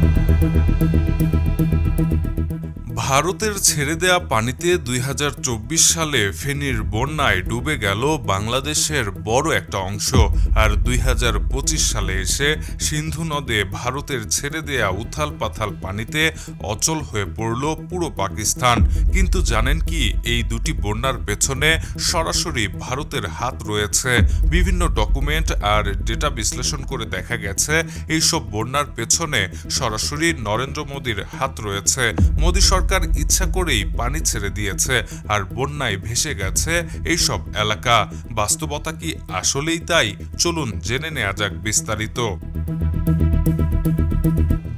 Thank you. ভারতের ছেড়ে দেয়া পানিতে দুই হাজার চব্বিশ সালে ফেনীর বন্যায় ডুবে গেল বাংলাদেশের বড় একটা অংশ। আর দুই হাজার পঁচিশ সালে এসে সিন্ধু নদে ভারতের ছেড়ে দেয়া উথাল পাথাল পানিতে অচল হয়ে পড়ল পুরো পাকিস্তান। কিন্তু জানেন কি, এই দুটি বন্যার পেছনে সরাসরি ভারতের হাত রয়েছে। বিভিন্ন ডকুমেন্ট আর ডেটা বিশ্লেষণ করে দেখা গেছে, এইসব বন্যার পেছনে সরাসরি নরেন্দ্র মোদীর হাত রয়েছে। মোদী সরকার ইচ্ছা করেই পানি ছেড়ে দিয়েছে আর বন্যায় ভেসে গেছে এইসব এলাকা। বাস্তবতা কি আসলেই তাই? চলুন জেনে নেওয়া যাক বিস্তারিত।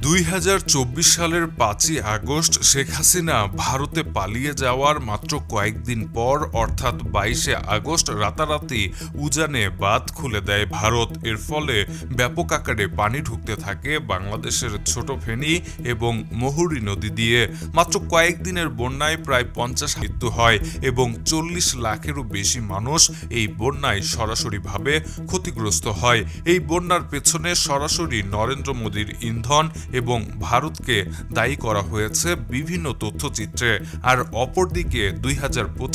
দুই হাজার চব্বিশ সালের পাঁচই আগস্ট শেখ হাসিনা ভারতে পালিয়ে যাওয়ার মাত্র কয়েকদিন পর, অর্থাৎ বাইশে আগস্ট, রাতারাতি উজানে বাঁধ খুলে দেয় ভারত। এর ফলে ব্যাপক আকারে পানি ঢুকতে থাকে বাংলাদেশের ছোট ফেনী এবং মহুরী নদী দিয়ে। মাত্র কয়েকদিনের বন্যায় প্রায় পঞ্চাশ মৃত্যু হয় এবং চল্লিশ লাখেরও বেশি মানুষ এই বন্যায় সরাসরিভাবে ক্ষতিগ্রস্ত হয়। এই বন্যার পেছনে সরাসরি নরেন্দ্র মোদীর ইন্ধন এবং ভারতকে দায়ী করা হয়েছে বিভিন্ন তথ্যচিত্রে। আর অপরদিকে দুই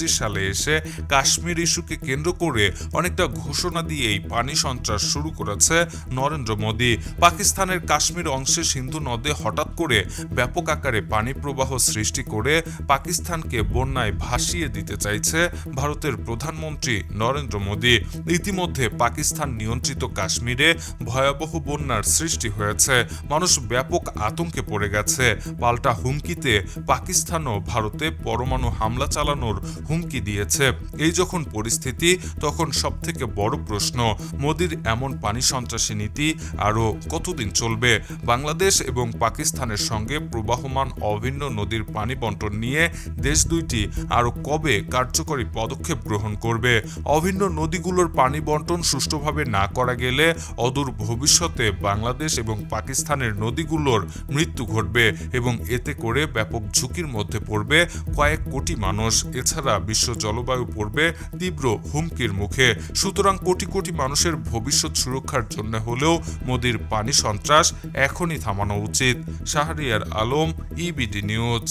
সালে এসে কাশ্মীর ইস্যুকে কেন্দ্র করে অনেকটা ঘোষণা দিয়েই পানি সন্ত্রাস শুরু করেছে নরেন্দ্র মোদী। পাকিস্তানের কাশ্মীর অংশে সিন্ধু নদে হঠাৎ করে ব্যাপক আকারে পানি প্রবাহ সৃষ্টি করে পাকিস্তানকে বন্যায় ভাসিয়ে দিতে চাইছে ভারতের প্রধানমন্ত্রী নরেন্দ্র মোদী। ইতিমধ্যে পাকিস্তান নিয়ন্ত্রিত কাশ্মীরে ভয়াবহ বন্যার সৃষ্টি হয়েছে। মানুষ ব্যাপক আতঙ্কে পড়ে গেছে। পাল্টা হুমকিতে পাকিস্তানও ভারতে পরমাণু হামলা চালানোর হুমকি দিয়েছে। এই যখন পরিস্থিতি, তখন সবথেকে বড় প্রশ্ন, মোদির এমন পানি সন্ত্রাসী নীতি আরও কতদিন চলবে? বাংলাদেশ এবং পাকিস্তানের সঙ্গে প্রবাহমান অভিন্ন নদীর পানি বন্টন নিয়ে দেশ দুইটি আরও কবে কার্যকরী পদক্ষেপ গ্রহণ করবে? অভিন্ন নদীগুলোর পানি বন্টন সুষ্ঠুভাবে না করা গেলে অদূর ভবিষ্যতে বাংলাদেশ এবং পাকিস্তানের নদীগুলোর মৃত্যু ঘটবে এবং এতে করে ব্যাপক ঝুঁকির মধ্যে পড়বে কয়েক কোটি মানুষ। এছাড়া বিশ্ব জলবায়ু পড়বে তীব্র হুমকির মুখে। সুতরাং কোটি কোটি মানুষের ভবিষ্যৎ সুরক্ষার জন্য হলেও মোদির পানি সন্ত্রাস এখনই থামানো উচিত। Shahriar Alam EBD news